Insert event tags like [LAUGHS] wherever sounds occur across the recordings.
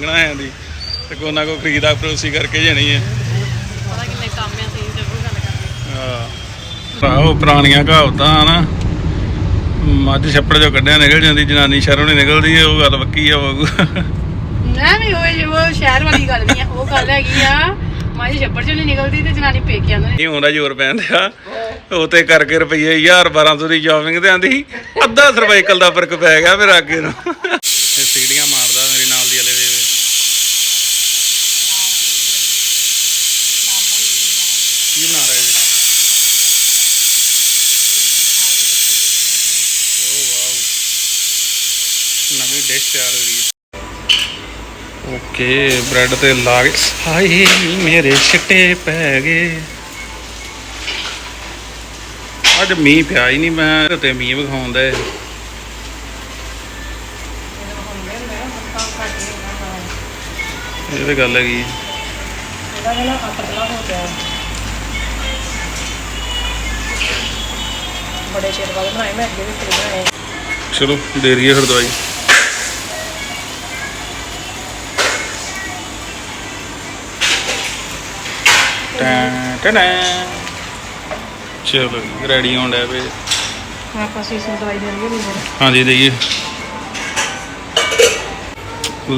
ਗਣਾ ਹੈ ਦੀ ਤੇ ਕੋਈ ਨਾ ਕੋਈ ਖਰੀਦਾ ਫਰੋਸੀ ਕਰਕੇ ਜਾਣੀ ਹੈ। ਪਤਾ ਕਿੰਨੇ ਕੰਮ ਆ ਤੁਸੀਂ ਜ਼ਰੂਰ ਗੱਲ ਕਰਦੇ ਆਹੋ ਪੁਰਾਣੀਆਂ ਕਹਾਵਤਾਂ ਨਾ ਮੱਝ ਛੱਪੜ ਚੋਂ ਕੱਢਿਆ ਨਿਕਲ ਜਾਂਦੀ ਜਨਾਨੀ ਸ਼ਰਮ ਨਹੀਂ ਨਿਕਲਦੀ ਉਹ ਗੱਲ ਵੱਕੀ ਆ ਵਾਂਗੂ ਨਾ ਵੀ ਉਹ ਉਹ ਸ਼ਹਿਰ ਵਾਲੀ ਗੱਲ ਨਹੀਂ ਆ ਉਹ ਗੱਲ ਹੈਗੀ ਆ ਮਾਜੀ ਛੱਪੜ ਚੋਂ ਨਹੀਂ ਨਿਕਲਦੀ ਤੇ ਜਨਾਨੀ ਪੇਕਿਆਂ ਨੂੰ ਨਹੀਂ ਹੁੰਦਾ ਜ਼ੋਰ ਪੈਂਦਾ ਉਹ ਤੇ ਕਰਕੇ ਰੁਪਈਏ 1000 1200 ਦੀ ਸ਼ਾਪਿੰਗ ਤੇ ਆਂਦੀ ਅੱਧਾ ਸਰਵਾਈਕਲ ਦਾ ਫ਼ਰਕ ਪੈ ਗਿਆ ਫਿਰ ਅੱਗੇ ਨੂੰ। ਸੀੜੀਆਂ ਮਾਰਦਾ ਮੇਰੇ ਨਾਲ ਦੀ ਵਾਲੇ ਦੇ ਕੀ ਬਣਾ ਰਹੇ ਜੀ ਓ ਵਾਓ ਨਵੀਂ ਡਿਸ਼ ਤਿਆਰ ਹੋ ਰਹੀ ਹੈ। ਓਕੇ ਬ੍ਰੈਡ ਤੇ ਲਾ ਕੇ ਹਾਏ ਮੇਰੇ ਛਿੱਟੇ ਪੈ ਗਏ। ਅੱਜ ਮੀਂਹ ਪਿਆ ਹੀ ਨਹੀਂ ਮੈਂ ਤੇ ਮੀਂਹ ਵਿਖਾਉਂਦਾ ਹੈ। ਇਹ ਤੇ ਗੱਲ ਹੈਗੀ ਇਹਦਾ ਕਹਿੰਦਾ ਪਤਲਾ ਹੋ ਗਿਆ। ਬੜੇ ਚਿਰ ਬਾਅਦ ਬਣਾਏ ਮੈਂ ਅੱਗੇ ਵੀ ਬਣਾਏ। ਚਲੋ ਦੇ ਰਹੀਏ ਫਿਰ ਦਵਾਈ। ਟੈਂ ਟੈਂ ਟੈਂ। ਚਲੋ ਰੈਡੀ ਹੋਣ ਡਿਆ ਪਏ ਆਪਾਂ ਸੀ ਇਸ ਦਵਾਈ ਦੇ ਹਾਂਜੀ ਦੇਈਏ।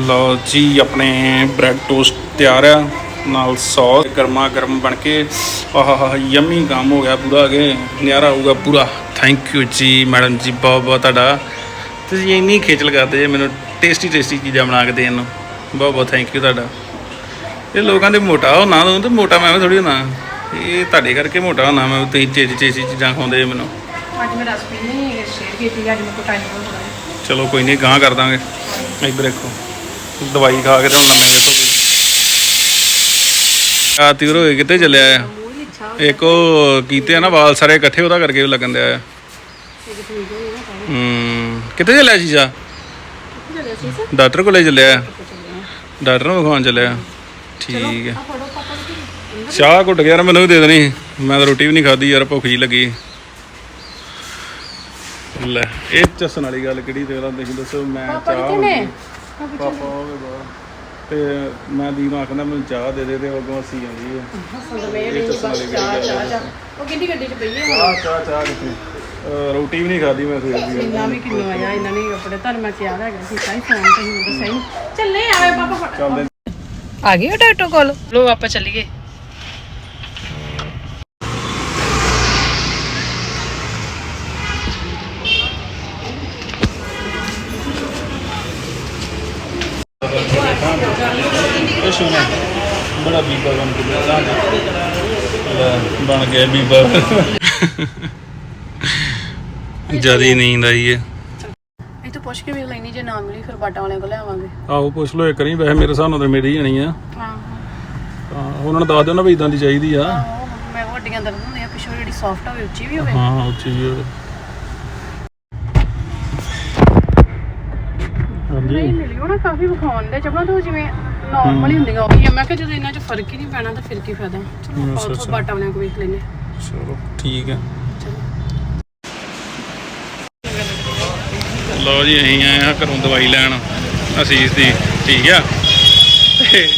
ਲਓ ਜੀ ਆਪਣੇ ਬ੍ਰੈਡ ਟੋਸਟ ਤਿਆਰ ਆ। ਨਾਲ ਸੌਸ ਗਰਮਾ ਗਰਮ ਬਣ ਕੇ। ਆਹਾ ਯਮੀ ਕੰਮ ਹੋ ਗਿਆ ਪੂਰਾ ਅਗੇ। ਨਿਆਰਾ ਹੋਊਗਾ ਪੂਰਾ। ਥੈਂਕ ਯੂ ਜੀ ਮੈਡਮ ਜੀ ਬਹੁਤ ਬਹੁਤ ਤੁਹਾਡਾ। ਤੁਸੀਂ ਇੰਨੀ ਖੇਚਲ ਕਰਦੇ ਜੇ ਮੈਨੂੰ ਟੇਸਟੀ ਟੇਸਟੀ ਚੀਜ਼ਾਂ ਬਣਾ ਕੇ ਦੇਣ ਨੂੰ। ਬਹੁਤ ਬਹੁਤ ਥੈਂਕ ਯੂ ਤੁਹਾਡਾ। ਇਹ ਲੋਕਾਂ ਦੇ ਮੋਟਾ ਹੋਣਾ ਤੂੰ ਤੇ ਮੋਟਾ ਮੈਂ ਥੋੜੀ ਹੋਣਾ। ਇਹ ਤੁਹਾਡੇ ਕਰਕੇ ਮੋਟਾ ਹੋਣਾ ਮੈਂ ਤੁਸੀਂ ਚੇਚੀ ਚੇਚੀ ਚੀਜ਼ਾਂ ਖਾਉਂਦੇ ਮੈਨੂੰ। ਅੱਜ ਮੈਂ ਰੈਸਪੀ ਨਹੀਂ ਸ਼ੇਅਰ ਕੀਤੀ ਅੱਜ ਮੇਰੇ ਕੋਲ ਟਾਈਮ ਬਹੁਤ ਥੋੜਾ ਚਲੋ ਕੋਈ ਨਹੀਂ ਗਾਂ ਕਰ ਦਾਂਗੇ। ਇੱਧਰ ਦੇਖੋ ਦਵਾਈ ਖਾ ਕੇ ਤਾਂ ਹੁਣ ਲੰਮੇ ਵੇਖੋ ਤੁਸੀਂ ਆ ਤੀਰ ਹੋਏ ਕਿੱਥੇ ਚੱਲਿਆ ਆ? ਇੱਕ ਉਹ ਕੀਤੇ ਆ ਨਾ ਵਾਲ ਸਾਰੇ ਇਕੱਠੇ ਉਹਦਾ ਕਰਕੇ ਲੱਗਣ ਦਿਆ ਆ। ਹੋ ਗਿਆ ਤਾਂ ਹੂੰ ਕਿੱਥੇ ਚੱਲਿਆ ਜੀਜਾ ਡਾਕਟਰ ਕੋਲੇ ਚੱਲਿਆ? ਡਾਕਟਰ ਨੂੰ ਵਿਖਾਉਣ ਚੱਲਿਆ। ਠੀਕ ਹੈ। ਚਾਹ ਘੁੱਟ ਗਿਆ ਯਾਰ ਮੈਨੂੰ ਵੀ ਦੇ ਦੇਣੀ ਮੈਂ ਤਾਂ ਰੋਟੀ ਵੀ ਨਹੀਂ ਖਾਧੀ ਯਾਰ ਭੁੱਖ ਜੀ ਲੱਗੀ। ਲੈ ਇਹ ਚਸਣ ਵਾਲੀ ਗੱਲ ਕਿਹੜੀ ਤੇ ਉਹਦਾ ਤੁਸੀਂ ਦੱਸੋ ਮੈਂ ਪਾਪਾ ਚਾਹ ਕਿੱਥੇ ਨੇ। ਪਾਪਾ ਹੋਵੇ ਬਾਹਰ। ਤੇ ਮੈਂ ਦੀ ਨੂੰ ਆਖਦਾ ਮੈਨੂੰ ਚਾਹ ਦੇ ਦੇ ਤੇ ਉਹ ਅੱਗੋਂ ਹੱਸੀ ਜਾਂਦੀ ਹੈ ਉਹ ਕਿੰਨੀ ਗੱਡੀ 'ਚ ਪਈ ਹੈ ਚਾਹ ਚਾਹ ਚਾਹ ਕਿੱਥੇ? ਅਹ ਰੋਟੀ ਵੀ ਨਹੀਂ ਖਾਧੀ ਮੈਂ ਸਵੇਰ ਦੀ। ਇੰਨਾ ਵੀ ਕਿੰਨਾ ਆਇਆ ਇਹਨਾਂ ਨੇ ਆਪਣੇ ਧਰਮਾਂ 'ਚ ਯਾਦ ਹੈਗਾ ਸੀ ਸਾਈ ਫੋਨ ਤੇ ਹੀ ਦੱਸਿਆ ਹੀ ਚੱਲੇ ਆਵੇ ਪਾਪਾ ਚੱਲਦੇ। ਆ ਗਏ ਡਾਕਟਰ ਕੋਲ? ਲੋ ਆਪਾਂ ਚੱਲੀਏ। ਬੜਾ ਬੀਬਾ ਬਣ ਕੇ ਬੈਠਾ ਲੈ, ਬਣ ਗਿਆ ਬੀਬਾ। ਜ਼ਿਆਦਾ ਨੀਂਦ ਆਈ ਹੈ ਇਹ ਤਾਂ ਪੁੱਛ ਕੇ ਵੀ ਲੈਣੀ ਜੇ ਨਾ ਮਿਲੀ ਫਿਰ ਬਾਟਾ ਵਾਲਿਆਂ ਕੋਲ ਲਿਆਵਾਂਗੇ। ਆਹੋ ਪੁੱਛ ਲਓ ਇੱਕ ਨਹੀਂ ਵੈਸੇ ਮੇਰੇ ਹਿਸਾਬ ਨਾਲ ਤਾਂ ਮੇਰੀ ਜਾਣੀ ਆ। ਹਾਂ। ਹਾਂ ਉਹਨਾਂ ਨੂੰ ਦੱਸ ਦਿਓ ਨਾ ਵੀ ਇਦਾਂ ਦੀ ਚਾਹੀਦੀ ਆ। ਉਹ ਮੈਂ ਵੱਡੀਆਂ ਦਰਦ ਹੁੰਦੀਆਂ ਪਿੱਛੋਂ ਜਿਹੜੀ ਸੌਫਟ ਹੋਵੇ ਉੱਚੀ ਵੀ ਹੋਵੇ। ਹਾਂ ਉੱਚੀ ਜਿਹੀ ਹੋਵੇ। ਹਾਂਜੀ। ਨਹੀਂ ਮਿਲੀ ਉਹ ਨਾ ਕਾਫੀ ਵਿਖਾਉਣ ਦੇ ਚਪਲਾਂ ਤੋਂ ਜਿਵੇਂ ਨਾਰਮਲ ਹੀ ਹੁੰਦੀਆਂ ਉਹ ਮੈਂ ਕਿਹਾ ਜਦੋਂ ਇਹਨਾਂ 'ਚ ਫ਼ਰਕ ਹੀ ਨਹੀਂ ਪੈਣਾ ਤਾਂ ਫਿਰ ਕੀ ਫਾਇਦਾ? ਚਲੋ ਆਪਾਂ ਉੱਥੋਂ। ਬਾਟਾ ਵਾਲਿਆਂ ਕੋਲ ਵੇਖ ਲੈਨੇ ਚਲੋ ਠੀਕ ਹੈ ਲਓ ਜੀ ਅਸੀਂ ਆਏ ਹਾਂ ਘਰੋਂ ਦਵਾਈ ਲੈਣ ਅਸੀਸ ਦੀ ਠੀਕ ਆ? ਤੇ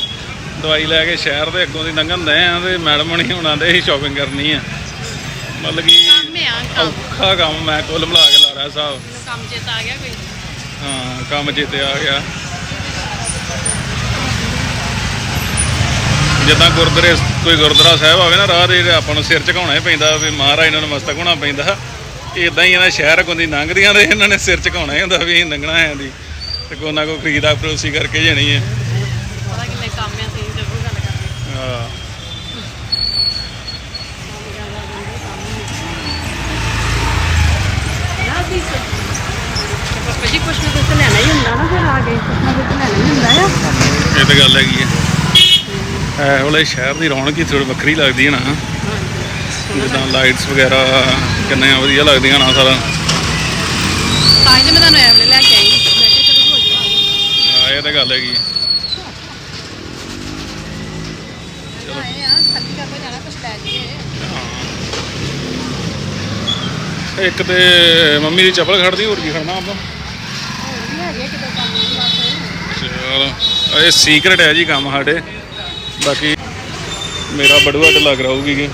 ਦਵਾਈ ਲੈ ਕੇ ਸ਼ਹਿਰ ਦੇ ਅੱਗੋਂ ਦੀ ਲੰਘਣ ਦੇ ਆ ਤੇ ਮੈਡਮ ਹੁਣੀ ਹੁਣ ਆਂਦੇ ਸੀ ਸ਼ਾਪਿੰਗ ਕਰਨੀ ਆ। ਮਤਲਬ ਕਿ ਕੰਮ ਆ ਕੰਮ। ਔਖਾ ਕੰਮ ਮੈਂ ਕੁੱਲ ਮਿਲਾ ਕੇ ਲਾ ਰਿਹਾ ਸਾਹਿਬ ਕੰਮ ਚੇਤਾ ਆ ਗਿਆ ਕੋਈ। ਹਾਂ ਕੰਮ ਜਿੱਤੇ ਆ ਗਿਆ। ਜਿੱਦਾਂ ਗੁਰਦੁਆਰੇ ਕੋਈ ਗੁਰਦੁਆਰਾ ਸਾਹਿਬ ਆਵੇ ਨਾ ਰਾਹ ਦੇ ਆਪਾਂ ਨੂੰ ਸਿਰ ਝੁਕਾਉਣਾ ਹੀ ਪੈਂਦਾ ਵੀ ਮਹਾਰਾਜ ਨੂੰ ਮਸਤਕ ਹੋਣਾ ਪੈਂਦਾ। ਇਦਾਂ ਹੀ ਇਹਨਾਂ ਸ਼ਹਿਰ ਗੁੰਦੀ ਲੰਘਦੀਆਂ ਤੇ ਇਹਨਾਂ ਨੇ ਸਿਰ ਝੁਕਾਉਣਾ ਹੀ ਹੁੰਦਾ ਵੀ ਲੰਘਣਾ ਹੈ ਦੀ ਤੇ ਕੋਈ ਨਾ ਕੋਈ ਖਰੀਦਾ ਫਰੋਸੀ ਕਰਕੇ ਜਾਣੀ ਹੈ। ਪਤਾ ਕਿੰਨੇ ਕੰਮ ਆ ਤੁਸੀਂ ਜ਼ਰੂਰ ਗੱਲ ਕਰਦੇ ਹਾਂ। ਜੀ ਕੁਛ ਨਾ ਕੁਛ ਲੈਣਾ ਹੀ ਹੁੰਦਾ ਨਾ ਫਿਰ ਆ ਗਏ ਕੁਛ ਨਾ ਕੁਛ ਲੈਣਾ ਹੀ ਹੁੰਦਾ ਆ। ਇਹ ਤਾਂ ਗੱਲ ਹੈਗੀ ਹੈ। ਐ ਵਾਲੇ ਸ਼ਹਿਰ ਦੀ ਰੌਣਕ ਹੀ ਥੋੜੀ ਵੱਖਰੀ ਲੱਗਦੀ ਹੈ ਨਾ। ਜਿੱਦਾਂ ਲਾਈਟਸ ਵਗੈਰਾ ਕਿੰਨੇ ਵਧੀਆ ਲੱਗਦੀਆਂ ਨਾ ਸਾਰਾ। ਤਾਂ ਹੀ ਮੈਂ ਤੁਹਾਨੂੰ ਐਵਲੇ ਲੈ ਕੇ ਆਈ। ਮੈਂ ਕਿਹਾ ਚਲੋ ਹੋ ਇਹ ਤਾਂ ਗੱਲ ਹੈਗੀ। ਹੈ ਆਏ ਆ ਖੱਲੀ ਕਰਕੇ ਜਾਣਾ ਕੁਛ ਲੈ ਜੀਏ ਇੱਕ ਤੇ ਮੰਮੀ ਦੀ ਚੱਪਲ ਖੜਦੀ ਹੋਰ ਕੀ ਖੜਨਾ ਆਪਾਂ? ਹੋਰ ਵੀ ਹੈਗੇ ਕਿਤੇ ਕੰਮ ਬਸ। ਚਲ ਇਹ ਸੀਕ੍ਰੇਟ ਹੈ ਜੀ ਕੰਮ ਸਾਡੇ। ਬਾਕੀ ਮੇਰਾ ਬੜੂਆ ਤੇ ਲੱਗ ਰਹੂਗੀ ਕਿ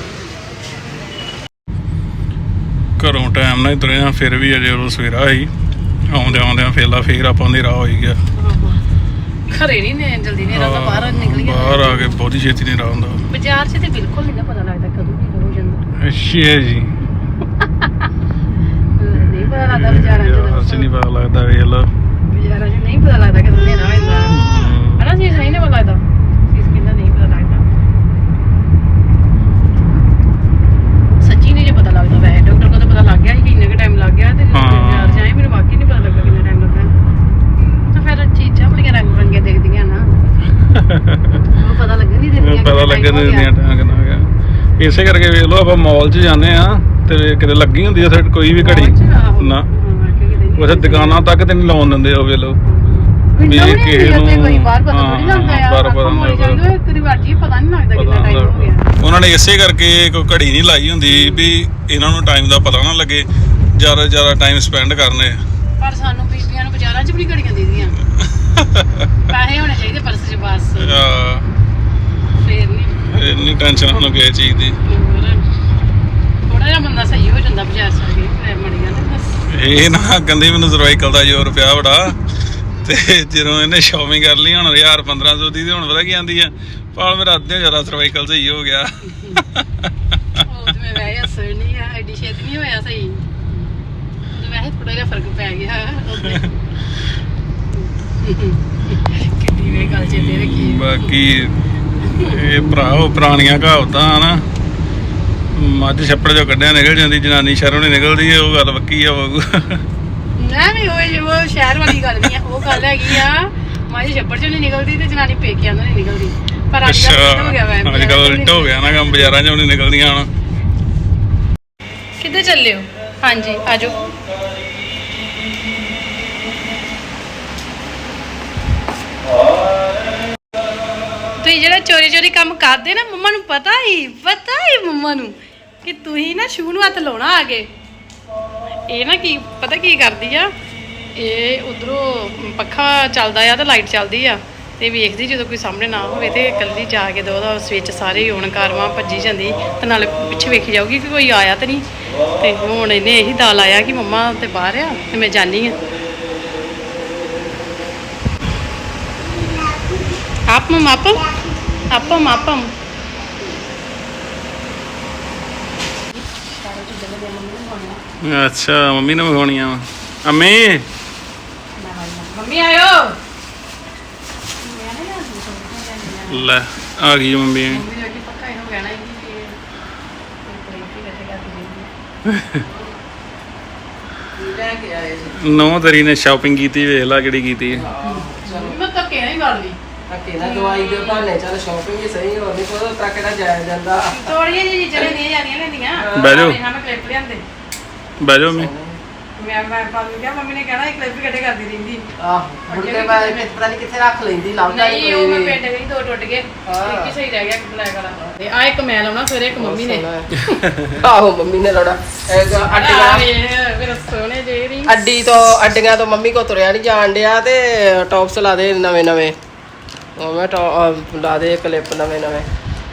ਘਰੋਂ ਟਾਈਮ ਨਾਲ ਹੀ ਤੁਰੇ ਆ ਫਿਰ ਵੀ ਅਜੇ ਉਹ ਸਵੇਰਾ ਹੀ। ਆਉਂਦੇ ਆਉਂਦੇ ਫੇਲਾ ਫੇਰ ਆਪਾਂ ਦੇ ਰਾਹ ਹੋਈ ਗਿਆ। ਘਰੇ ਨਹੀਂ ਨੇ ਜਲਦੀ ਨਹੀਂ ਰਾਤਾ ਬਾਹਰ ਨਿਕਲ ਗਿਆ। ਬਾਹਰ ਆ ਕੇ ਬਹੁਤੀ ਛੇਤੀ ਨਹੀਂ ਰਾਹ ਹੁੰਦਾ। ਬਾਜ਼ਾਰ 'ਚ ਤੇ ਬਿਲਕੁਲ ਨਹੀਂ ਨਾ ਪਤਾ ਲੱਗਦਾ ਕਦੋਂ ਕੀ ਹੋ ਜਾਂਦਾ। ਅੱਛਾ ਜੀ। ਨਹੀਂ ਪਤਾ ਲੱਗਦਾ ਬਾਜ਼ਾਰਾਂ 'ਚ ਨਹੀਂ ਪਤਾ ਲੱਗਦਾ ਵੇਖ ਲਓ। ਬਾਜ਼ਾਰਾਂ 'ਚ ਨਹੀਂ ਪਤਾ ਲੱਗਦਾ ਕਦੋਂ ਹਨੇਰਾ ਹੋ ਜਾਂਦਾ ਹਨਾ ਚੀਜ਼ ਨਹੀਂ ਨਾ ਪਤਾ ਲੱਗਦਾ ਚੀਜ਼ ਕਿੰਨਾ ਨਹੀਂ ਪਤਾ ਲੱਗਦਾ ਸੱਚੀ ਨਹੀਂ ਜੇ ਪਤਾ ਲੱਗਦਾ ਵੈਸੇ? ਡਾਕਟਰ ਕੋਲ ਤਾਂ ਪਤਾ ਲੱਗ ਗਿਆ ਸੀ ਕਿ ਇੰਨਾ ਕੁ ਟਾਈਮ ਲੱਗ ਗਿਆ ਤੇ ਹਾਂ। ਬਾਜ਼ਾਰ 'ਚ ਆਏ ਮੈਨੂੰ ਵਾਕਈ ਨਹੀਂ ਪਤਾ ਲੱਗਾ ਕਿੰਨਾ ਟਾਈਮ ਲੱਗਾ। ਤਾਂ ਫਿਰ ਚੀਜ਼ਾਂ ਬੜੀਆਂ ਰੰਗ ਬਰੰਗੀਆਂ ਦਿਖਦੀਆਂ ਨਾ। ਉਹ ਪਤਾ ਲੱਗਣ ਨਹੀਂ ਦਿੰਦੀਆਂ ਪਤਾ ਲੱਗਣ ਨਹੀਂ ਦਿੰਦੀਆਂ ਟਾਂ ਕਿੰਨਾ ਹੋ ਗਿਆ ਇਸੇ ਕਰਕੇ ਵੇਖ ਲਓ ਆਪਾਂ ਮਾਲ 'ਚ ਜਾਂਦੇ ਆ ਤੇ ਕਿਤੇ ਲੱਗੀ ਹੁੰਦੀ ਆ ਸਾਡੇ ਕੋਈ ਵੀ ਘੜੀ। ਨਾ। ਉਸੇ ਦੁਕਾਨਾਂ ਤੱਕ ਤੇ ਨਹੀਂ ਲਾਉਣ ਦਿੰਦੇ ਉਹ ਵੇਖ ਲਓ। ਵੀ ਇਹ ਕਿਸੇ ਨੂੰ ਨੂੰ- ਕੋਈ ਬਾਹਰ ਪਤਾ ਥੋੜੀ ਲੱਗਦਾ ਆ ਬਾਹਰ ਪਤਾ ਨਹੀਂ ਜਾਂਦੇ ਇੱਕ ਦੀ ਵਾਜੀ ਪਤਾ ਨਹੀਂ ਲੱਗਦਾ ਕਿੰਨਾ ਟਾਈਮ ਹੋ ਗਿਆ। ਉਹਨਾਂ ਨੇ ਇਸੇ ਕਰਕੇ ਕੋਈ ਘੜੀ ਨਹੀਂ ਲਾਈ ਹੁੰਦੀ ਵੀ ਇਹਨਾਂ ਨੂੰ ਟਾਈਮ ਦਾ ਪਤਾ ਨਾ ਲੱਗੇ ਜ਼ਿਆਦਾ ਜ਼ਿਆਦਾ ਟਾਈਮ ਸਪੈਂਡ ਕਰਨੇ। ਪਰ ਸਾਨੂੰ ਬੀਬੀਆਂ ਨੂੰ ਬਾਜ਼ਾਰਾਂ 'ਚ ਵੀ ਨਹੀਂ ਘੜੀਆਂ ਦੇਦੀਆਂ। [LAUGHS] ਪੈਸੇ ਹੋਣੇ ਚਾਹੀਦੇ ਪਰਸ 'ਚ ਬਸ। ਫੇਰ ਨਹੀਂ ਇੰਨੀ ਟੈਨਸ਼ਨ ਸਾਨੂੰ ਕਿਸੇ ਚੀਜ਼ ਦੀ। ਥੋੜਾ ਜਿਹਾ ਬੰਦਾ ਸਹੀ ਹੋ ਜਾਂਦਾ ਬਾਜ਼ਾਰ 'ਚ ਆ ਕੇ ਮੜੀਆਂ ਨੇ ਬਸ। ਇਹ ਨਾ ਕਹਿੰਦੀ ਮੈਨੂੰ ਸਰਵਾਈਕਲ ਦਾ ਜ਼ੋਰ ਪਿਆ ਬੜਾ। ਤੇ ਜਦੋਂ ਇਹਨੇ ਸ਼ਾਪਿੰਗ ਕਰ ਲਈ ਹੁਣ 1000 1500 ਦੀ ਤੇ ਹੁਣ ਪਤਾ ਕੀ ਆਂਦੀ ਆ ਪਾਲ ਮੇਰਾ ਅੱਧੇ ਜ਼ਿਆਦਾ ਸਰਵਾਈਕਲ ਸਹੀ ਹੋ ਗਿਆ। ਉਹ ਤੇ ਮੈਂ ਵੈਸੇ ਅਸਰ ਨਹੀਂ ਆ ਐਡੀ ਛੇਤੀ ਨਹੀਂ ਹੋਇਆ ਸਹੀ। ਉਹ ਤੇ ਵੈਸੇ ਥੋੜਾ ਜਿਹਾ ਫ਼ਰਕ ਪੈ ਗਿਆ। ਉਹਦੇ। ਕਿੱਡੀ ਵੇ ਗੱਲ ਚੇਤੇ ਰੱਖੀ। ਬਾਕੀ ਇਹ ਭਰਾਓ ਪੁਰਾਣੀਆਂ ਕਹਾਵਤਾਂ ਨਾ ਮੱਝ ਛੱਪੜ ਚੋਂ ਕੱਢਿਆ ਨਿਕਲ ਜਾਂਦੀ ਜਨਾਨੀ ਸ਼ਹਿਰੋਂ ਨਹੀਂ ਨਿਕਲਦੀ ਉਹ ਗੱਲ ਵੱਕੀ ਆ ਬਾਬੂ। ਨਾ ਵੀ ਉਹ ਉਹ ਸ਼ਹਿਰ ਵਾਲੀ ਗੱਲ ਨਹੀਂ ਆ ਉਹ ਗੱਲ ਹੈਗੀ ਆ ਮਾਜੀ ਛੱਪੜ ਚੋਂ ਨਹੀਂ ਨਿਕਲਦੀ ਤੇ ਜਨਾਨੀ ਪੇਕਿਆਂ ਤੋਂ ਨਹੀਂ ਨਿਕਲਦੀ। ਪਰ ਅੱਜ ਕੱਲ੍ਹ ਹੋ ਗਿਆ ਵੈ ਅੱਜ ਕੱਲ ਉਲਟ ਹੋ ਗਿਆ ਨਾ ਕੰਮ ਬਾਜ਼ਾਰਾਂ 'ਚੋਂ ਨਹੀਂ ਨਿਕਲਦੀਆਂ ਹੁਣ। ਕਿੱਧਰ ਚੱਲੇ ਹੋ? ਹਾਂਜੀ ਆਜੋ ਤੁਸੀਂ ਜਿਹੜਾ ਚੋਰੀ ਚੋਰੀ ਕੰਮ ਕਰਦੇ ਨਾ ਮੰਮਾ ਨੂੰ ਪਤਾ ਹੀ ਪਤਾ ਹੀ ਮੰਮਾ ਨੂੰ ਕਿ ਤੁਸੀਂ ਨਾ ਸ਼ੂ ਨੂੰ ਹੱਥ ਲਾਉਣਾ ਆ ਕੇ। ਇਹ ਨਾ ਕੀ, ਪਤਾ ਕੀ ਕਰਦੀ ਆ? ਇਹ ਉਧਰੋਂ ਪੱਖਾ ਚੱਲਦਾ ਆ ਤੇ ਲਾਈਟ ਚੱਲਦੀ ਆ ਤੇ ਵੇਖਦੀ ਜਦੋਂ ਕੋਈ ਸਾਹਮਣੇ ਨਾ ਹੋਵੇ ਤੇ ਇਕੱਲੀ ਜਾ ਕੇ ਦੋ ਉਹਦਾ ਸਵਿਚ ਸਾਰੇ ਔਨ ਕਰਵਾ ਭੱਜੀ ਜਾਂਦੀ ਤੇ ਨਾਲ ਪਿੱਛੇ ਵੇਖੀ ਜਾਊਗੀ ਕਿ ਕੋਈ ਆਇਆ ਤਾਂ ਨਹੀਂ। ਤੇ ਹੁਣ ਇਹਨੇ ਇਹੀ ਦਾਲ ਆਇਆ ਕਿ ਮੰਮਾ ਤੇ ਬਾਹਰ ਆ ਤੇ ਮੈਂ ਜਾਣੀ ਆ। ਆਪਮ ਆਪਮ ਆਪਮ ਆਪਮ। ਅੱਛਾ ਮੰਮੀ ਨੇ ਵਿਖਾਉਣੀਆਂ ਵਾ। ਅੰਮੀ? ਮੰਮੀ ਆਇਓ। ਲੈ ਆ ਗਈ ਮੰਮੀ। ਮੰਮੀ ਨੇ ਕਿ ਪੱਕਾ ਇਹਨੂੰ ਕਹਿਣਾ ਹੀ ਕਿ ਕੋਈ ਕੋਈ ਕਿੱਥੇ ਕਰਦੀ ਲੈ ਕੇ ਆਏ ਸੀ? ਨੌ ਤਰੀ ਨੇ ਸ਼ਾਪਿੰਗ ਕੀਤੀ ਵੇਖ ਲਾ ਕਿਹੜੀ ਕੀਤੀ ਹੈ। ਚਲੋ। ਮੈਂ ਤਾਂ ਕਹਿਣਾ ਹੀ ਗੱਲ ਵੀ ਧੱਕੇ ਨਾਲ ਦਵਾਈ ਦੇ ਬਹਾਨੇ ਚੱਲ ਸ਼ਾਪਿੰਗ ਹੀ ਸਹੀ ਹੋ ਨਹੀਂ ਪਤਾ ਤੱਕ ਨਾ ਜਾਇਆ ਜਾਂਦਾ। ਥੋੜੀਆਂ ਜਿਹੀ ਚੀਜ਼ਾਂ ਨਹੀਂ ਜਾਂਦੀਆਂ ਲੈਂਦੀਆਂ। ਬਹਿ ਜਾਓ। ਹਾਂ ਮੈਂ ਕਲਿੱਪ ਲਿਆਂਦੇ। ਬਹਿ ਜਾਓ ਮੈਂ ਮੈਂ ਪਾਲੂ ਕਿਹਾ ਮੰਮੀ ਨੇ ਕਹਿਣਾ ਇਹ ਕਲਿੱਪ ਕੱਢੇ ਕਰਦੀ ਰਹਿੰਦੀ। ਆਹ ਮੁੜ ਕੇ ਮੈਂ ਪਤਾ ਨਹੀਂ ਕਿੱਥੇ ਰੱਖ ਲੈਂਦੀ ਲੱਭਦਾ ਨਹੀਂ ਉਹ ਮੈਂ ਪਿੰਡ ਗਈ ਦੋ ਟੁੱਟ ਗਏ। ਇੱਕ ਹੀ ਸਹੀ ਰਹਿ ਗਿਆ ਬਲੈਕ ਵਾਲਾ। ਤੇ ਆ ਇੱਕ ਮੈਂ ਲਾਉਣਾ ਸਵੇਰੇ ਇੱਕ ਮੰਮੀ ਨੇ। ਆਹੋ ਮੰਮੀ ਨੇ ਲੋੜਾ ਆ ਅੱਡੀਆਂ ਮੇਰੇ ਸੋਹਣੇ ਜਿਹੇ ring। ਅੱਡੀ ਤੋਂ ਅੱਡੀਆਂ ਤੋਂ ਮੰਮੀ ਕੋ ਤੁਰਿਆ ਨਹੀਂ ਜਾਣ ਡਿਆ ਤੇ ਟੌਪਸ ਲਾ ਦੇ ਨਵੇਂ ਨਵੇਂ। ਉਹ ਮੈਂ ਟੌਪ ਲਾ ਦੇ ਕਲਿੱਪ ਨਵੇਂ ਨਵੇਂ।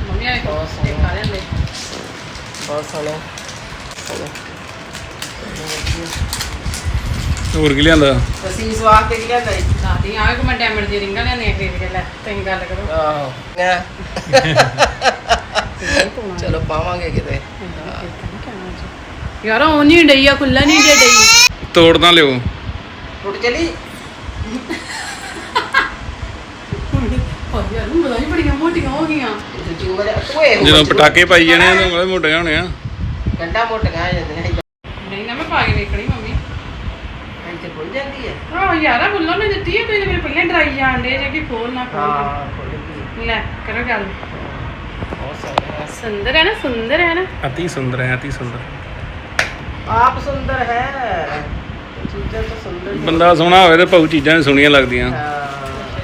ਮੰਮੀ ਆ ਦੇਖੋ ਦੇਖਾ ਲੈਂਦੇ ਬਹੁਤ ਸੋਹਣੇ। ਸੋਹਣੇ। ਹੋਰ ਕੀ ਲਿਆਂਦਾ? ਅਸੀਸ ਵਾਸਤੇ ਕੀ ਕਹਿੰਦਾ ਜੀ? ਦਾਦੀ ਆ ਕਿ ਮੈਂ ਡਾਇਮੰਡ ਦੀ ਰਿੰਗਾਂ ਲਿਆਨੇ ਖਰੀਦ ਕੇ ਲੈ ਤੁਸੀਂ ਗੱਲ ਕਰੋ। ਆਹੋ। ਚਲੋ ਪਾਵਾਂਗੇ ਕਿਤੇ। ਯਾਰ ਉਹ ਨਹੀਂ ਡਈ ਆ ਖੁੱਲਾ ਨਹੀਂ ਜੇ ਡਈ। ਤੋੜ ਨਾ ਲਿਓ। ਟੁੱਟ ਚਲੀ? ਹੋ ਯਾਰ ਨੂੰ ਬੜਾ ਬੜੀਆਂ ਮੋਟੀਆਂ ਹੋ ਗਈਆਂ। ਦੂਜੀ ਉਮਰ ਟੋਏ ਜਦੋਂ ਪਟਾਕੇ ਪਾਈ ਜਾਣੇ ਉਹਨੂੰ ਬੜੇ ਮੋਟੇ ਹੋਣੇ ਆ। ਗੰਡਾ ਮੋਟੀਆਂ ਆ ਜਾਂਦੀਆਂ ਨਹੀਂ ਨਾ ਮੈਂ ਪਾ ਕੇ ਵੇਖਣੀ ਮੰਮੀ। ਇੱਥੇ ਖੁੱਲ ਜਾਂਦੀ ਹੈ ਹਾਂ ਯਾਰਾ ਬੁੱਲਾ ਨੇ ਦਿੱਤੀ ਹੈ ਤੁਸੀਂ ਤਾਂ ਮੇਰੇ ਪਹਿਲਾਂ ਡਰਾਈ ਜਾਂਦੇ ਜੇ ਕਿ ਖੋਲ ਨਾ ਖੋਲ ਹਾਂ ਖੁੱਲ ਗਈ ਲੈ ਕਰੋ ਗੱਲ। ਬਹੁਤ ਸੋਹਣਾ ਸੁੰਦਰ ਹੈ ਨਾ ਸੁੰਦਰ ਹੈ ਨਾ। ਅਤੀ ਸੁੰਦਰ ਹੈ ਅਤੀ ਸੁੰਦਰ। ਆਪ ਸੁੰਦਰ ਹੈ। ਚੀਜ਼ਾਂ ਤਾਂ ਸੁੰਦਰ ਹੀ ਬੰਦਾ ਸੋਹਣਾ ਹੋਵੇ ਤੇ ਭਾਉ ਚੀਜ਼ਾਂ ਵੀ ਸੋਹਣੀਆਂ ਲੱਗਦੀਆਂ। ਹਾਂ।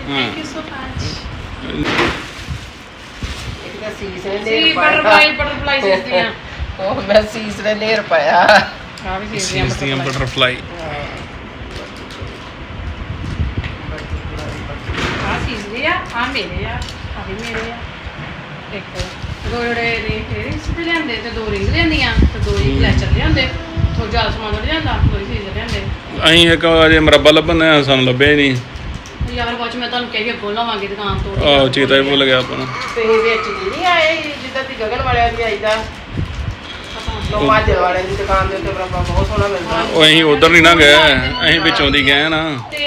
ਥੈਂਕ ਯੂ ਸੋ ਮਚ ਇੱਕ ਤਾਂ ਸੀਸ ਨੇ ਸੀ ਨੇਰ ਬਟਰਫਲਾਈ ਬਟਰਫਲਾਈ ਸਿੱਧੀਆਂ ਉਹ ਮੈਂ ਸੀਸ ਨੇ ਨੇਰ ਪਾਇਆ। ਆ ਵੀ ਸੀਸ ਦੀਆਂ ਬਟਰਫਲਾਈ ਆ ਚੀਜ਼ ਦੀ ਆ ਆ ਮੇਰੇ ਆ ਆ ਵੀ ਮੇਰੇ ਆ ਇੱਕ ਜਿਹੜੇ ਰਿੰਗ ਰਿੰਗਸ ਤੇ ਲਿਆਂਦੇ ਤੇ ਦੋ ਰਿੰਗ ਲਿਆਂਦੀਆਂ ਤੇ ਦੋ ਹੀ ਕਲੈਚਰ ਲਿਆਂਦੇ ਥੋੜਾ ਜ਼ਿਆਦਾ ਸਮਾਨ ਲਿਆਂਦਾ ਹੀ ਚੀਜ਼ ਲਿਆਂਦੇ ਅਸੀਂ ਇੱਕ ਅਜੇ ਮਰੱਬਾ ਲੱਭਣ ਆ ਸਾਨੂੰ ਲੱਭਿਆ ਹੀ ਨਹੀਂ ਯਾਰ ਬਾਅਦ ਮੈਂ ਤੁਹਾਨੂੰ ਕਹੀ ਅੱਗੋਂ ਲਵਾਂਗੇ ਦੁਕਾਨ ਤੋਂ ਆਹ ਚੇਤਾ ਹੀ ਭੁੱਲ ਗਿਆ ਆਪਾਂ ਨੂੰ ਤੁਸੀਂ ਵਿੱਚ ਨਹੀਂ ਆਏ ਜਿੱਦਾਂ ਦੀ ਗਗਨ ਵਾਲਿਆਂ ਦੀ ਆਈਦਾ ਲੋ ਮਾਜਰ ਵਾਲਿਆਂ ਦੀ ਦੁਕਾਨ ਦੇ ਉੱਤੇ ਬਰਾਬਰ ਬਹੁਤ ਸੋਹਣਾ ਮਿਲਦਾ। ਉਹ ਅਸੀਂ ਉਧਰ ਨਹੀਂ ਨਾ ਗਏ ਅਸੀਂ ਵਿੱਚੋਂ ਦੀ ਗਏ ਨਾ। ਤੇ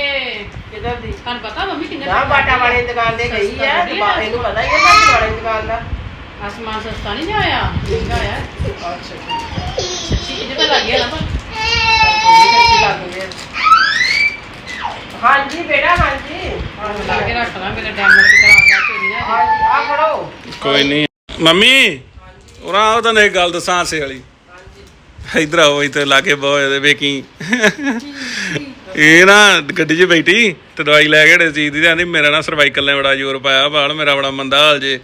ਕਿਧਰ ਦੀ? ਤੁਹਾਨੂੰ ਪਤਾ ਮੰਮੀ ਕਿੰਨੇ ਨਾ ਬਾਟਾ ਵਾਲੇ ਦੀ ਦੁਕਾਨ ਤੇ ਗਈ ਆ ਤੇ ਬਾ- ਇਹਨੂੰ ਪਤਾ ਹੀ ਹੈ ਬਾਟਾ ਵਾਲੇ ਦੀ ਦੁਕਾਨ ਦਾ। ਆਸਮਾਨ ਸਸਤਾ ਨਹੀਂ ਜਾਇਆ ਮਹਿੰਗਾ ਆ ਅੱਛਾ। ਸੱਚੀ ਇਹਦੇ ਤਾਂ ਲੱਗ ਗਿਆ ਨਾ। ਪਰ ਹਾਂਜੀ ਬੇਟਾ ਹਾਂਜੀ। ਲਾ ਕੇ ਰੱਖ ਲਾ ਮੇਰੇ ਡੈਮੇਜ ਦੀ ਤਰ੍ਹਾਂ ਆ ਚੋਰੀ ਨਾ ਹਾਂਜੀ ਆ ਫੜੋ। ਕੋਈ ਨਹੀਂ ਮੰਮੀ ਉਹਨਾਂ ਉਹ ਤਾਂ ਇੱਕ ਗੱਲ ਦੱਸਾਂ ਹਾਸੇ ਵਾਲੀ। ਇਧਰ ਆਓ ਇੱਥੇ ਲਾਗੇ ਬਹੁਤ ਵੇਖੀ। ਇਹ ਨਾ ਗੱਡੀ 'ਚ ਬੈਠੀ ਤੇ ਦਵਾਈ ਲੈ ਕੇ ਹੜੇ ਚੀਜ਼ ਦੀ ਆਂਦੀ ਮੇਰਾ ਨਾ ਸਰਵਾਈਕਲ ਨੇ ਬੜਾ ਜ਼ੋਰ ਪਾਇਆ ਬਾਲ ਮੇਰਾ ਬੜਾ ਮੰਦਾ ਹਾਲ ਜੇ।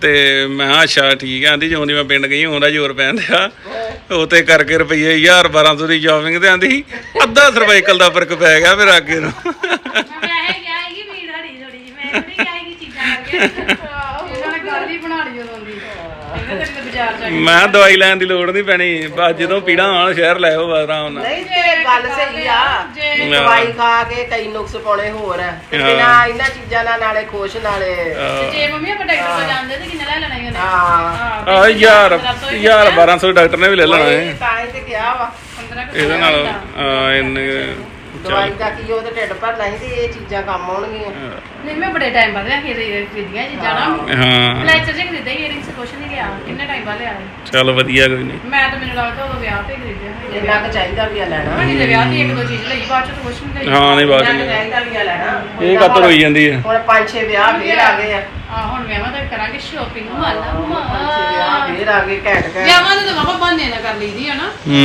ਤੇ ਮੈਂ ਕਿਹਾ ਅੱਛਾ ਠੀਕ ਆ ਆਂਦੀ ਜਿਉਂ ਦੀ ਮੈਂ ਪਿੰਡ ਗਈ ਹੁੰਦਾ ਜ਼ੋਰ ਪੈਣ ਦਿਆ। ਉਹ ਤੇ ਕਰਕੇ ਰੁਪਈਏ 1000 1200 ਦੀ ਸ਼ਾਪਿੰਗ ਤੇ ਆਂਦੀ ਅੱਧਾ ਸਰਵਾਈਕਲ ਦਾ ਫ਼ਰਕ ਪੈ ਗਿਆ ਫਿਰ ਅੱਗੇ ਨੂੰ। ਮੈਂ ਵੈਸੇ ਗਿਆ ਹੈਗੀ ਭੀੜ ਹੜੀ ਥੋੜੀ ਜਿਹੀ ਮੈਂ ਨਹੀਂ ਹੈਗੀ ਚੀਜ਼ਾਂ ਕਰਕੇ ਇਹਨਾਂ ਨੇ ਗੱਲ ਹੀ ਬਣਾ ਲਈ ਉਦੋਂ ਦੀ ਜਾ ਕੇ ਮੈਂ ਦਵਾਈ ਲੈਣ ਦੀ ਲੋੜ ਨਹੀਂ ਪੈਣੀ। ਬਸ ਜਦੋਂ ਪੀੜਾ ਆਉਣ ਸ਼ਹਿਰ ਲੈ ਆਓ ਬਸ ਆਰਾਮ ਨਾਲ। ਨਹੀਂ ਤੇ ਗੱਲ ਸਹੀ ਆ ਜੇ ਦਵਾਈ ਖਾ ਕੇ ਕਈ ਨੁਕਸ ਪਾਉਣੇ ਹੋਰ ਆ। ਤੇ ਹਾਂ। ਬਿਨਾਂ ਇਹਨਾਂ ਚੀਜ਼ਾਂ ਨਾਲ ਨਾਲੇ ਖੁਸ਼ ਨਾਲੇ ਤੇ ਜੇ ਮੰਮੀ ਆਪਾਂ ਡਾਕਟਰ ਕੋਲ ਜਾਂਦੇ ਤੇ ਕਿੰਨੇ ਲੈ ਲੈਣਾ ਸੀ ਉਹਨੇ? ਹਾਂ। ਆ ਯਾਰ ਯਾਰ 1200 ਡਾਕਟਰ ਨੇ ਵੀ ਲੈ ਲੈਣਾ ਹੈ। ਤਾਂ ਹੀ ਤੇ ਕਿਹਾ ਵਾ। 15 ਕੁ ਇਹਦੇ ਨਾਲ ਆ ਇਹਨੇ ਦਵਾਈ ਦਾ ਕੀ ਉਹਦੇ ਢਿੱਡ ਭਰਨਾ ਸੀ ਤੇ ਇਹ ਚੀਜ਼ਾਂ ਕੰਮ ਆਉਣਗੀਆਂ। ਨਹੀਂ ਮੈਂ ਬੜੇ ਟਾਈਮ ਬਾਅਦ ਖਰੀਦ ਖਰੀਦੀਆਂ ਚੀਜ਼ਾਂ ਨਾ। ਹਾਂ। ਲੈਚਰ ਜੇ ਖਰੀਦੇ ਇਅਰਿੰਗਸ ਕੁਛ ਨਹੀਂ ਲਿਆ। ਕਿੰਨੇ ਟਾਈਮ ਬਾਅਦ ਲਿਆ? ਚੱਲ ਵਧੀਆ ਕੋਈ ਨਹੀਂ ਮੈਂ ਤਾਂ ਮੈਨੂੰ ਲੱਗਦਾ ਉਦੋਂ ਵਿਆਹ ਤੇ ਖਰੀਦਿਆ ਇੰਨਾ ਕੁ ਚਾਹੀਦਾ ਵੀ ਆ ਲੈਣਾ। ਹਣੀ ਦੇ ਵਿਆਹ ਤੇ ਇੱਕ ਦੋ ਚੀਜ਼ ਲਈ ਬਾਅਦ ਚ ਤਾਂ ਕੁਛ ਨਹੀਂ ਲਈ। ਹਾਂ ਨਹੀਂ ਚਾਹੀਦਾ ਵੀ ਆ ਲੈਣਾ। ਇਹ ਕਤਰ ਹੋਈ ਜਾਂਦੀ ਹੈ ਹੁਣ ਪੰਜ ਛੇ ਵਿਆਹ ਫੇਰ ਆ ਗਏ ਆ। ਆ ਹੁਣ ਵਿਆਹਾਂ ਦਾ ਕਰਾਂਗੇ ਸ਼ਾਪਿੰਗ ਵਿਆਹ ਮਾ ਫੇਰ ਆ ਗਏ ਘੈਂਟ ਘੈਂਟ। ਵਿਆਹਾਂ ਦੇ ਤਾਂ ਬਾਬਾ ਬੰਨੇ ਨਾ ਕਰ ਲਈਦੀ ਆ ਨਾ। ਹੂੰ।